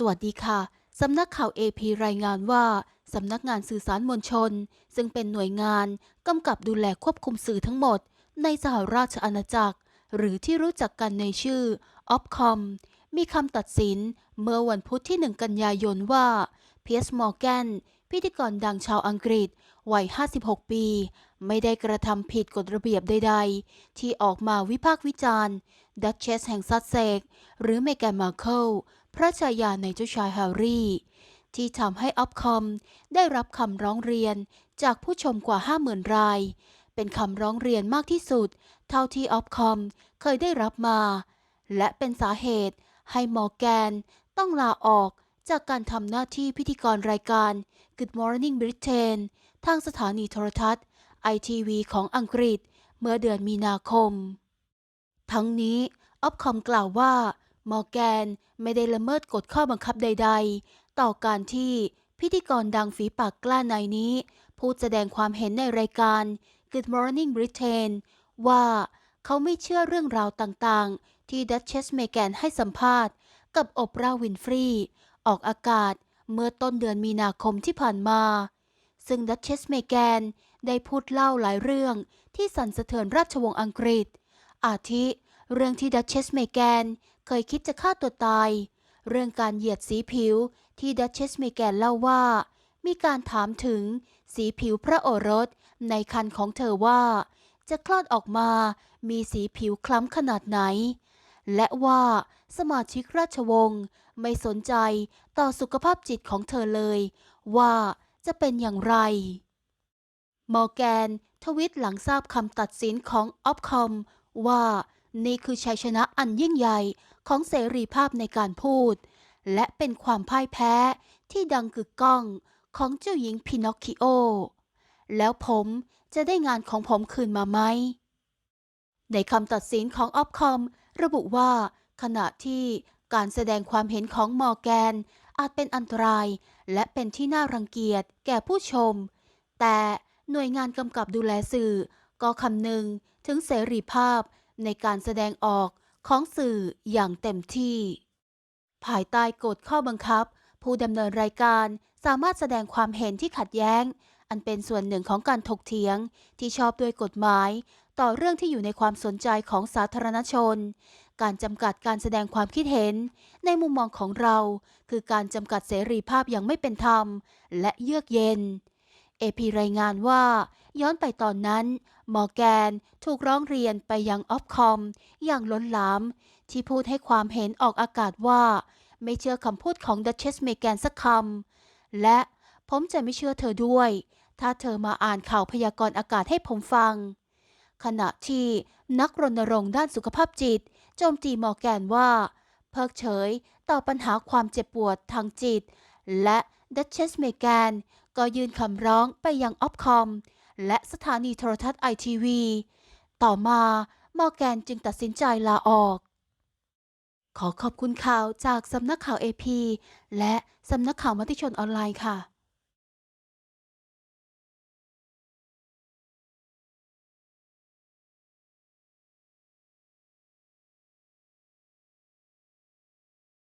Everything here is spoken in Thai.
สวัสดีค่ะ สำนักข่าวเอพีรายงานว่า สำนักงานสื่อสารมวลชน ซึ่งเป็นหน่วยงานกำกับดูแลควบคุมสื่อทั้งหมด ในสหราชอาณาจักร หรือที่รู้จักกันในชื่อออฟคอมีคำตัดสินเมื่อวันพุธที่ 1 กันยายนว่าเพียสมอร์แกน พิธีกรดังชาวอังกฤษ วัย 56 ปี ไม่ได้กระทำผิดกฎระเบียบใดๆ ที่ออกมาวิพากษ์วิจารณ์ ดัชเชสแห่งซัสเซก หรือเมแกนมาร์เคิล พระชายาในเจ้าชายแฮร์รี่ ที่ทำให้ออฟคอมได้รับคำร้องเรียนจากผู้ชมกว่า 50,000 ราย เป็นคำร้องเรียนมากที่สุด เท่าที่ออฟคอมเคยได้รับมา และเป็นสาเหตุให้มอร์แกนต้องลาออก จากการทำหน้าที่พิธีกรรายการ Good Morning Britain ทางสถานีโทรทัศน์ ITV ของอังกฤษ เมื่อเดือนมีนาคม ทั้งนี้ออฟคอมกล่าวว่ามอร์แกนไม่ได้ละเมิดกฎข้อบังคับใด ๆ ต่อการที่พิธีกรดังฝีปากกล้าในนี้ พูดแสดงความเห็นในรายการ Good Morning Britain ว่าเขาไม่เชื่อเรื่องราวต่างๆ ที่ดัชเชสเมแกนให้สัมภาษณ์ กับโอปราห์วินฟรี ออกอากาศเมื่อต้นเดือนมีนาคมที่ผ่านมา ซึ่งดัชเชสเมแกนได้พูดเล่าหลายเรื่องที่สั่นสะเทือนราชวงศ์อังกฤษ อาทิ เรื่องที่ดัชเชสเมแกนเคยคิดจะฆ่าตัวตาย เรื่องการเหยียดสีผิวที่ดัชเชสเมแกนเล่าว่า มีการถามถึงสีผิวพระโอรสในคันของเธอว่า จะคลอดออกมามีสีผิวคล้ำขนาดไหน และว่าสมาชิกราชวงศ์ไม่สนใจต่อสุขภาพจิตของเธอเลย ว่าจะเป็นอย่างไร มอร์แกนทวิตหลังทราบคำตัดสินของออฟคอมว่านี่คือชัยชนะอันยิ่งใหญ่ของเสรีภาพในการพูด และเป็นความพ่ายแพ้ที่ดังกึกก้องของเจ้าหญิงพินอคคิโอ แล้วผมจะได้งานของผมคืนมาไหม ในคำตัดสินของออฟคอมระบุว่า ขณะที่การแสดงความเห็นของมอร์แกน อาจเป็นอันตราย และเป็นที่น่ารังเกียจแก่ผู้ชม แต่หน่วยงานกำกับดูแลสื่อ ก็คำนึงถึงเสรีภาพในการแสดงออกของสื่ออย่างเต็มที่ ภายใต้กฎข้อบังคับ ผู้ดำเนินรายการสามารถแสดงความเห็นที่ขัดแย้ง อันเป็นส่วนหนึ่งของการถกเถียงที่ชอบด้วยกฎหมาย ต่อเรื่องที่อยู่ในความสนใจของสาธารณชน การจำกัดการแสดงความคิดเห็น ในมุมมองของเรา คือการจำกัดเสรีภาพอย่างไม่เป็นธรรม และเยือกเย็นเอพีรายงานว่า ย้อนไปตอนนั้น มอแกนถูกร้องเรียนไปยังออฟคอม อย่างล้นหลาม ที่พูดให้ความเห็นออกอากาศว่า ไม่เชื่อคำพูดของดัชเชสเมแกนสักคำและผมจะไม่เชื่อเธอด้วย ถ้าเธอมาอ่านข่าวพยากรณ์อากาศให้ผมฟัง ขณะที่นักรณรงค์ด้านสุขภาพจิต โจมตีมอร์แกนว่า เพิกเฉยต่อปัญหาความเจ็บปวดทางจิต และดัชเชสเมแกนก็ยื่นคำร้องไปยังออฟคอม และสถานีโทรทัศน์ไอทีวีต่อมามอร์แกนจึงตัดสินใจลาออก ขอขอบคุณข่าวจากสำนักข่าว AP และสำนักข่าวมติชนออนไลน์ค่ะ